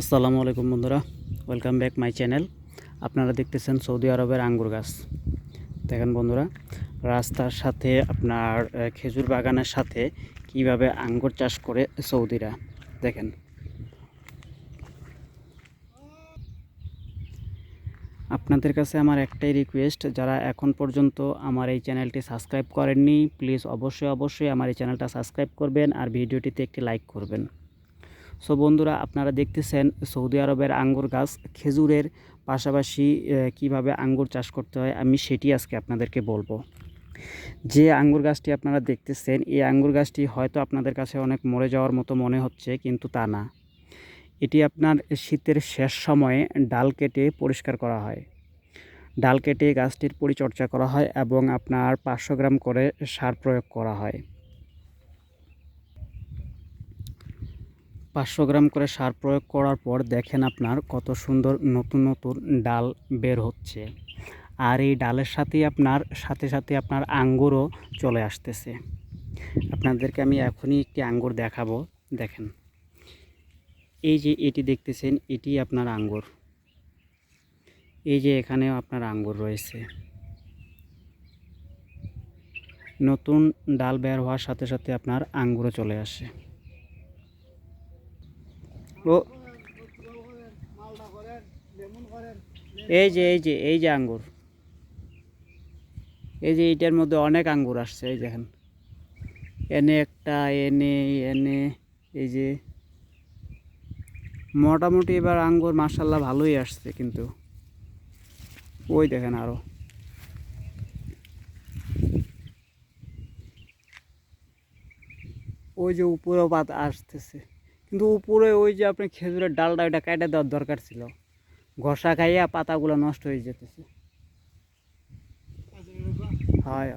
আসসালামু আলাইকুম বন্ধুরা ওয়েলকাম ব্যাক মাই চ্যানেল আপনারা দেখতেছেন সৌদি আরবের আঙ্গুর গাছ। দেখেন বন্ধুরা, রাস্তার সাথে আপনার খেজুর বাগানের সাথে কীভাবে আঙ্গুর চাষ করে সৌদিরা। দেখেন। আপনাদের কাছে আমার একটাই রিকোয়েস্ট যারা এখন পর্যন্ত আমার এই চ্যানেলটি সাবস্ক্রাইব করেননি প্লিজ অবশ্যই অবশ্যই আমার এই চ্যানেলটা সাবস্ক্রাইব করবেন আর ভিডিওটিতে একটি লাইক করবেন। সো বন্ধুরা, আপনারা দেখতেছেন সৌদি আরবের আঙ্গুর গাছ। খেজুরের পাশাপাশি কীভাবে আঙ্গুর চাষ করতে হয়, আমি সেটি আজকে আপনাদেরকে বলব। যে আঙ্গুর গাছটি আপনারা দেখতেছেন, এই আঙ্গুর গাছটি হয়তো আপনাদের কাছে অনেক মরে যাওয়ার মতো মনে হচ্ছে, কিন্তু তা না। এটি আপনার শীতের শেষ সময়ে ডাল কেটে পরিষ্কার করা হয়। ডাল কেটে গাছটির পরিচর্যা করা হয় এবং আপনার পাঁচশো গ্রাম করে সার প্রয়োগ করা হয়। পাঁচশো গ্রাম করে সার প্রয়োগ করার পর দেখেন আপনার কত সুন্দর নতুন নতুন ডাল বের হচ্ছে। আর এই ডালের সাথেই আপনার, সাথে সাথে আপনার আঙ্গুরও চলে আসতেছে। আপনাদেরকে আমি এখনই একটি আঙ্গুর দেখাবো। দেখেন, এই যে এটি দেখতেছেন, এটি আপনার আঙ্গুর। এই যে এখানেও আপনার আঙ্গুর রয়েছে। নতুন ডাল বের হওয়ার সাথে সাথে আপনার আঙ্গুরও চলে আসে। এই যে এই যে এই যে আঙ্গুর। এই যে এইটার মধ্যে অনেক আঙ্গুর আসছে, এই দেখেন। এনে একটা, এনে এনে, এই যে। মোটামুটি এবার আঙ্গুর মার্শাল্লাহ ভালোই আসছে কিন্তু। ওই দেখেন আরও। ওই যে উপরেও পাতা আসতেছে। কিন্তু উপরে ওই যে আপনি খেজুরের ডালটা, ওইটা কেটে দেওয়ার দরকার ছিল। ঘষা খাইয়া পাতাগুলো নষ্ট হয়ে যেতেছে। হয়।